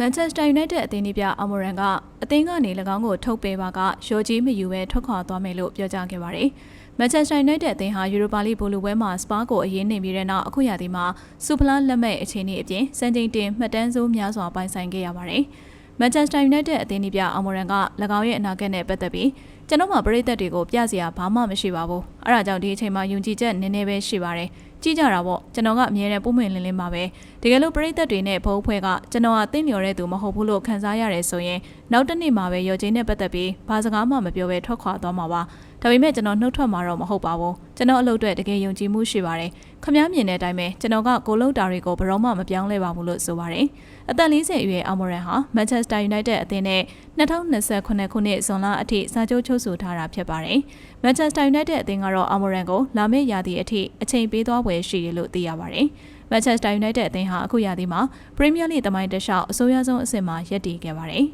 မန်ချက်စတာယူနိုက်တက်အသင်းဒီပြအမော်ရန်ကအသင်းကနေ၎င်းကိုထုတ်ပေးပါကရော်ကြီးမယူပဲထွက်ခွာသွားမယ်လို့ပြောကြားခဲ့ပါတယ်။မန်ချက်စတာယူနိုက်တက်အသင်းဟာယူရိုပါလိဘောလုံးပွဲမှာစပါကိုအရေးနေပြီးတဲ့နောက်အခုရာသီမှာစူပလာလက်မဲ့အခြေအနေအပြင်စံချိန်တင်မှတ်တမ်းစိုးများစွာပိုင်ဆိုင်ခဲ့ရပါတယ်။မန်ချက်စတာယူနိုက်တက်အသင်းဒီပြအမော်ရန်က၎င်းရဲ့အနာဂတ်နဲ့ပတ်သက်ပြီးကျွန်တော်မှပရိသတ်တွေကိုပြစရာဘာမှမရှိပါဘူး။အဲဒါကြောင့်ဒီအချိန်မှာယုံကြည်ချက်နည်းနည်းပဲရှိပါတယ်။ ကြည့်ကြတာပေါ့ကျွန်တော်ကအမြဲတမ်းပုံမှန်လင်းလင်းပါပဲတကယ်လို့ပရိသတ်တွေနဲ့ဘုံဖွဲ့ကကျွန်တော်ကသိလျော်တဲ့သူမဟုတ်ဘူးလို့ခံစားရတယ်ဆိုရင်နောက်တစ်နေ့မှာပဲရော်ချင်းနဲ့ပတ်သက်ပြီးဘာစကားမှမပြောဘဲထွက်ခွာသွားမှာပါဒါပေမဲ့ကျွန်တော်နှုတ်ထွက်မှာတော့မဟုတ်ပါဘူးကျွန်တော်အလုပ်အတွက်တကယ်ယုံကြည်မှုရှိပါတယ်ခမားမြင်တဲ့အတိုင်းပဲကျွန်တော်ကကိုလုံးတာတွေကိုဘယ်တော့မှမပြောင်းလဲပါဘူးလို့ဆိုပါတယ်အသက်40အရွယ်အာမော်ရန်ဟာမန်ချက်စတာယူနိုက်တက်အသင်းနဲ့2028ခုနှစ်ဇွန်လအထိစာချုပ်ချုပ်ဆိုထားတာဖြစ်ပါတယ်မန်ချက်စတာယူနိုက်တက်အသင်းကတော့အာမော်ရန်ကိုလာမယ့်ရာသီအထိအချိန်ပေးသွားပွဲရှိတယ်လို့သိရပါတယ်မန်ချက်စတာယူနိုက်တက်အသင်းဟာအခုရာသီမှာပရီးမီးယားလိသမိုင်းတစ်လျှောက်အဆိုးရဆုံးအဆင့်မှာရပ်တည်ခဲ့ပါတယ်